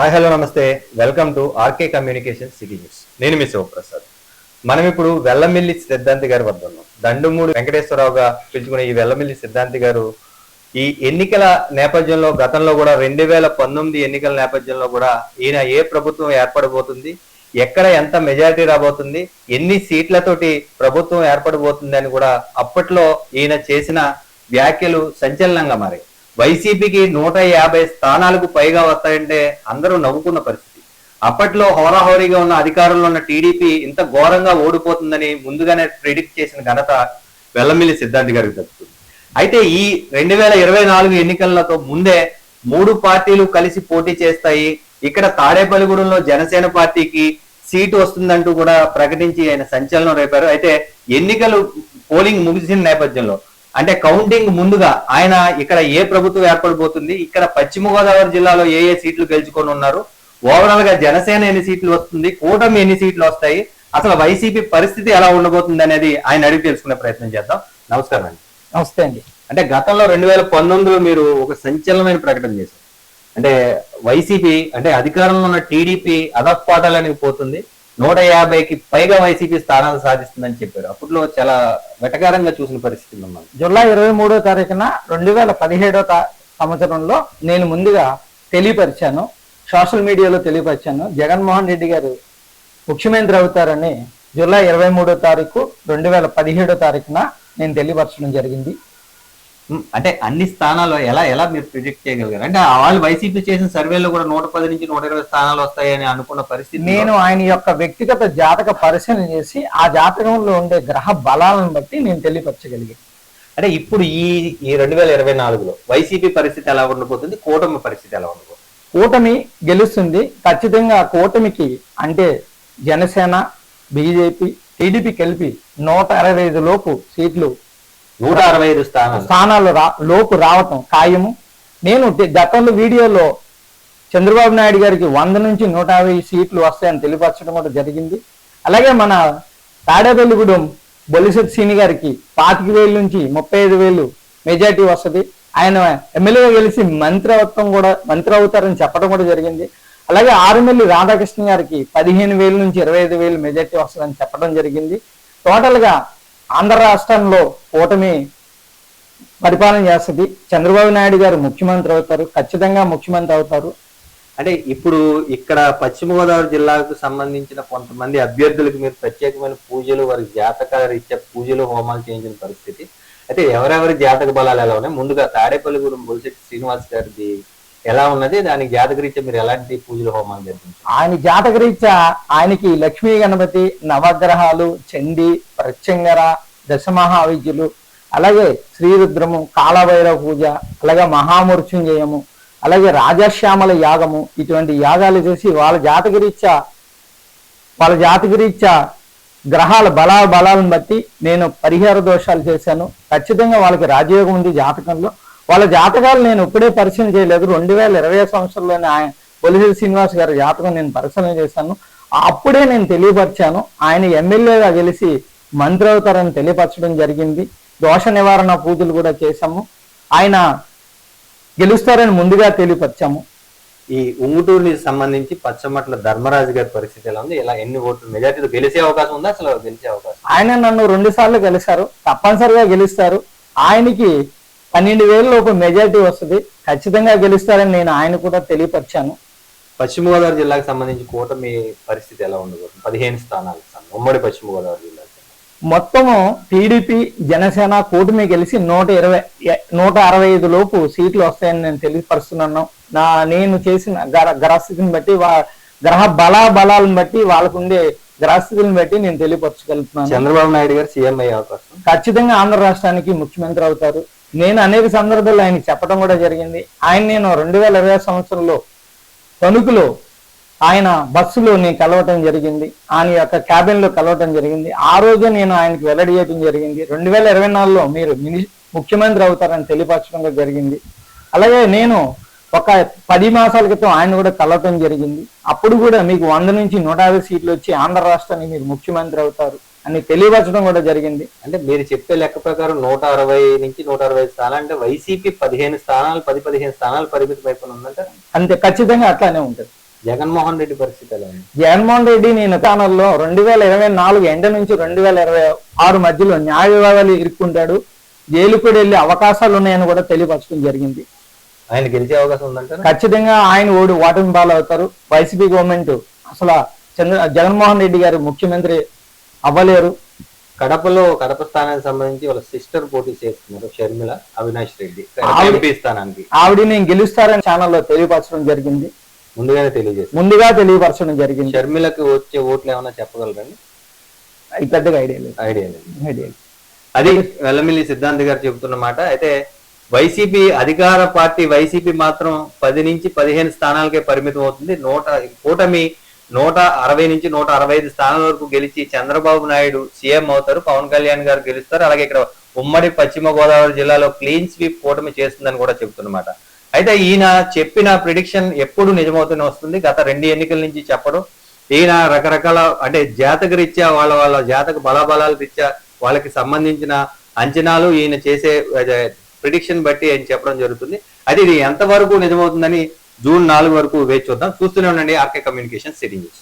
Hi hello నమస్తే. Welcome to RK communication city news నేను మీ శివప్రసాద్. మనం ఇప్పుడు వెల్లమిల్లి సిద్ధాంతి గారి వద్ద ఉన్నాం. దండుమూడి వెంకటేశ్వరరావుగా పిలుచుకునే ఈ వెల్లమిల్లి సిద్ధాంతి గారు ఈ ఎన్నికల నేపథ్యంలో గతంలో కూడా రెండు వేల పంతొమ్మిది ఎన్నికల నేపథ్యంలో కూడా ఈయన ఏ ప్రభుత్వం ఏర్పడబోతుంది ఎక్కడ ఎంత మెజారిటీ రాబోతుంది ఎన్ని సీట్లతోటి ప్రభుత్వం ఏర్పడబోతుంది అని కూడా అప్పట్లో ఈయన చేసిన వ్యాఖ్యలు సంచలనంగా మారాయి. వైసీపీకి నూట యాభై స్థానాలకు పైగా వస్తాయంటే అందరూ నవ్వుకున్న పరిస్థితి. అప్పట్లో హోరాహోరీగా ఉన్న అధికారంలో ఉన్న టీడీపీ ఇంత ఘోరంగా ఓడిపోతుందని ముందుగానే ప్రిడిక్ట్ చేసిన ఘనత వెల్లమిల్లి సిద్ధాంతి గారికి దక్కుతుంది. అయితే ఈ రెండు వేల ఇరవై నాలుగు ఎన్నికలతో ముందే మూడు పార్టీలు కలిసి పోటీ చేస్తాయి. ఇక్కడ తాడేపల్లిగూడెంలో జనసేన పార్టీకి సీటు వస్తుందంటూ కూడా ప్రకటించి ఆయన సంచలనం రేపారు. అయితే ఎన్నికలు పోలింగ్ ముగిసిన నేపథ్యంలో అంటే కౌంటింగ్ ముందుగా ఆయన ఇక్కడ ఏ ప్రభుత్వం ఏర్పడబోతుంది ఇక్కడ పశ్చిమ గోదావరి జిల్లాలో ఏ ఏ సీట్లు గెలుచుకొని ఉన్నారు ఓవరాల్గా జనసేన ఎన్ని సీట్లు వస్తుంది కూటమి ఎన్ని సీట్లు వస్తాయి అసలు వైసీపీ పరిస్థితి ఎలా ఉండబోతుంది అనేది ఆయన అడిగి తెలుసుకునే ప్రయత్నం చేద్దాం. నమస్కారం అండి. నమస్తే అండి. అంటే గతంలో రెండు వేల పంతొమ్మిదిలో మీరు ఒక సంచలనమైన ప్రకటన చేశారు. అంటే వైసీపీ అంటే అధికారంలో ఉన్న టీడీపీ అదపాటాలని పోతుంది. నూట యాభైకి పైగా వైసీపీ స్థానాలు సాధిస్తుందని చెప్పారు. అప్పట్లో చాలా వెటకారంగా చూసిన పరిస్థితి ఉన్నాం జూలై ఇరవై మూడో తారీఖున రెండు వేల పదిహేడో తా- సంవత్సరంలో నేను ముందుగా తెలియపరిచాను. సోషల్ మీడియాలో తెలియపరిచాను. జగన్మోహన్ రెడ్డి గారు ముఖ్యమంత్రి అవుతారని జూలై ఇరవై మూడో తారీఖు రెండు వేల పదిహేడో తారీఖున నేను తెలియపరచడం జరిగింది. అంటే అన్ని స్థానాలు ఎలా ఎలా మీరు ప్రిడిక్ట్ చేయగలిగారు? అంటే వాళ్ళు వైసీపీ చేసిన సర్వేలో కూడా నూట పది నుంచి నూట ఇరవై స్థానాలు వస్తాయని అనుకున్న పరిస్థితి నేను ఆయన యొక్క వ్యక్తిగత జాతక పరిశీలన చేసి ఆ జాతకంలో ఉండే గ్రహ బలాలను బట్టి నేను తెలియపరచగలిగాను. అంటే ఇప్పుడు ఈ ఈ రెండు వేల ఇరవై నాలుగులో వైసీపీ పరిస్థితి ఎలా ఉండబోతుంది కూటమి పరిస్థితి ఎలా ఉండబోతుంది కూటమి గెలుస్తుంది. ఖచ్చితంగా కూటమికి అంటే జనసేన బీజేపీ టీడీపీ కలిపి నూట అరవై ఐదు లోపు సీట్లు నూట అరవై ఐదు స్థానాలు. స్థానాలు రా లోపు రావటం ఖాయము. నేను గతంలో వీడియోలో చంద్రబాబు నాయుడు గారికి వంద నుంచి నూట యాభై సీట్లు వస్తాయని తెలియపరచడం కూడా జరిగింది. అలాగే మన తాడేపల్లిగూడెం బొలిశెట్టి సీని గారికి పాతిక వేలు నుంచి ముప్పై ఐదు వేలు మెజార్టీ వస్తుంది. ఆయన ఎమ్మెల్యే గెలిచి మంత్రి కూడా మంత్రి అవుతారని చెప్పడం కూడా జరిగింది. అలాగే ఆరుమల్లి రాధాకృష్ణ గారికి పదిహేను వేల నుంచి ఇరవై ఐదు వేలు మెజార్టీ వస్తుందని చెప్పడం జరిగింది. టోటల్గా ఆంధ్ర రాష్ట్రంలో కూటమి పరిపాలన చేస్తుంది. చంద్రబాబు నాయుడు గారు ముఖ్యమంత్రి అవుతారు. ఖచ్చితంగా ముఖ్యమంత్రి అవుతారు. అంటే ఇప్పుడు ఇక్కడ పశ్చిమ గోదావరి జిల్లాకు సంబంధించిన కొంతమంది అభ్యర్థులకు మీరు ప్రత్యేకమైన పూజలు వారి జాతకాల రీత్యా పూజలు హోమాలు చేయించిన పరిస్థితి. అయితే ఎవరెవరి జాతక బలాలు ఎలా ఉన్నాయి? ముందుగా తాడేపల్లిగూడెం బొలిశెట్టి శ్రీనివాస్ గారిది ఎలా ఉన్నది? దానికి జాతక రీత్యా మీరు ఎలాంటి పూజలు హోమాలు జరిపించారు? ఆయన జాతక రీత్యా ఆయనకి లక్ష్మీ గణపతి నవగ్రహాలు చండి ప్రత్యంగర దశమహావిద్యులు అలాగే శ్రీరుద్రము కాళభైరవ పూజ అలాగే మహామృత్యుంజయము అలాగే రాజశ్యామల యాగము ఇటువంటి యాగాలు చేసి వాళ్ళ జాతక రీత్యా వాళ్ళ జాతక రీత్యా గ్రహాల బలా బలాలను బట్టి నేను పరిహార దోషాలు చేశాను. ఖచ్చితంగా వాళ్ళకి రాజయోగం ఉంది జాతకంలో. వాళ్ళ జాతకాలు నేను ఇప్పుడే పరిశీలన చేయలేదు. రెండు వేల ఇరవై సంవత్సరంలోనే ఆయన పొలిసిల్ శ్రీనివాస్ గారి జాతకం నేను పరిశీలన చేశాను. అప్పుడే నేను తెలియపరిచాను. ఆయన ఎమ్మెల్యేగా గెలిచి మంత్రి అవుతారని తెలియపరచడం జరిగింది. దోష నివారణ పూజలు కూడా చేశాము. ఆయన గెలుస్తారని ముందుగా తెలియపరిచాము. ఈ ఉంగుటూరుని సంబంధించి పచ్చమట్ల ధర్మరాజు గారి పరిస్థితి ఎలా ఉంది? ఇలా ఎన్ని ఓట్లు మెజార్టీతో గెలిచే అవకాశం ఉందా? అసలు గెలిచే అవకాశం ఆయన నన్ను రెండు సార్లు గెలిచారు తప్పనిసరిగా గెలుస్తారు. ఆయనకి పన్నెండు వేల లోపు మెజారిటీ వస్తుంది. ఖచ్చితంగా గెలుస్తారని నేను ఆయన కూడా తెలియపరిచాను. పశ్చిమ గోదావరి జిల్లాకు సంబంధించి కూటమి పరిస్థితి ఎలా ఉండబోతుంది పదిహేను సంబంధించి. ఉమ్మడి పశ్చిమ గోదావరి జిల్లాకు మొత్తము టీడీపీ జనసేన కూటమి గెలిచి నూట ఇరవై నూట అరవై ఐదు లోపు సీట్లు వస్తాయని నేను తెలియపరుస్తున్నాను. నా నేను చేసిన గ్రహ గ్రహస్థితిని బట్టి వా- గ్రహ బల బలాలను బట్టి వాళ్ళకు ఉండే గ్రహస్థితిని బట్టి నేను తెలియపరచగలుగుతున్నాను. చంద్రబాబు నాయుడు గారు సీఎం అయ్యే అవకాశం? ఖచ్చితంగా ఆంధ్ర రాష్ట్రానికి ముఖ్యమంత్రి అవుతారు. నేను అనేక సందర్భాల్లో ఆయన చెప్పడం కూడా జరిగింది. ఆయన నేను రెండు వేల ఇరవై సంవత్సరంలో తణుకులో ఆయన బస్సులో నేను కలవటం జరిగింది. ఆయన యొక్క క్యాబిన్లో కలవటం జరిగింది. ఆ రోజే నేను ఆయనకి వెల్లడియటం జరిగింది. రెండు వేల ఇరవై నాలుగులో మీరు మిని ముఖ్యమంత్రి అవుతారని తెలియపరచడం జరిగింది. అలాగే నేను ఒక పది మాసాల క్రితం ఆయన కూడా కలవటం జరిగింది. అప్పుడు కూడా మీకు వంద నుంచి నూట యాభై సీట్లు వచ్చి ఆంధ్ర రాష్ట్రానికి మీరు ముఖ్యమంత్రి అవుతారు. అని తెలియపరచడం కూడా జరిగింది. అంటే మీరు చెప్పే లెక్క ప్రకారం నూట అరవై నుంచి నూట అరవై స్థానాలు అంటే వైసీపీ పదిహేను స్థానాలు పది పదిహేను స్థానాలు పరిమితం అయిపోయి ఉందంటే? అంతే ఖచ్చితంగా అట్లానే ఉంటుంది. జగన్మోహన్ రెడ్డి పరిస్థితి ఎలా జగన్మోహన్ రెడ్డి నేను ఛానల్లో రెండు వేల ఇరవై నాలుగు ఎండ నుంచి రెండు వేల ఇరవై ఆరు మధ్యలో న్యాయ వివాదాలు ఇరుక్కుంటాడు. జైలు కూడా వెళ్ళే అవకాశాలు ఉన్నాయని కూడా తెలియపరచడం జరిగింది. ఆయన గెలిచే అవకాశం ఉందంటారా? ఖచ్చితంగా ఆయన ఓడి ఓటమి పాలవుతారు. వైసీపీ గవర్నమెంట్ అసలు చంద్ర జగన్మోహన్ రెడ్డి గారు ముఖ్యమంత్రి అవ్వలేరు. కడపలో కడప స్థానానికి సంబంధించి వాళ్ళ సిస్టర్ పోటీ చేస్తున్నారు షర్మిల అవినాష్ రెడ్డి. ఎంపీ స్థానానికి. ఆవిడ నేను గెలుస్తారని ఛానల్లో తెలియపరచడం జరిగింది. ముందుగానే తెలియజేస్తారు ముందుగా తెలియపరచడం జరిగింది. షర్మిలకు వచ్చే ఓట్లు ఏమైనా చెప్పగలరండి పెద్దగా ఐడియా లేదు. ఐడియా లేదు. ఐడియా. అది వెల్లమిల్లి సిద్ధాంత్ గారు చెబుతున్న మాట అయితే వైసీపీ అధికార పార్టీ వైసీపీ మాత్రం పది నుంచి పదిహేను స్థానాలకే పరిమితం అవుతుంది. నూట కూటమి నూట అరవై నుంచి నూట అరవై ఐదు స్థానాల వరకు గెలిచి చంద్రబాబు నాయుడు సీఎం అవుతారు పవన్ కళ్యాణ్ గారు గెలుస్తారు. అలాగే ఇక్కడ ఉమ్మడి పశ్చిమ గోదావరి జిల్లాలో క్లీన్ స్వీప్ కూటమి చేస్తుందని కూడా చెబుతున్నమాట అయితే ఈయన చెప్పిన ప్రిడిక్షన్ ఎప్పుడు నిజమవుతూనే వస్తుంది. గత రెండు ఎన్నికల నుంచి చెప్పడం ఈయన రకరకాల అంటే జాతక రీత్యా వాళ్ళ వాళ్ళ జాతక బలాబలాల రీత్యా వాళ్ళకి సంబంధించిన అంచనాలు ఈయన చేసే ప్రిడిక్షన్ బట్టి ఆయన చెప్పడం జరుగుతుంది. అది ఇది ఎంతవరకు నిజమవుతుందని జూన్ నాలుగు వరకు వేచి చూద్దాం. చూస్తూనే ఉండండి ఆర్కే కమ్యూనికేషన్ సిటీ న్యూస్.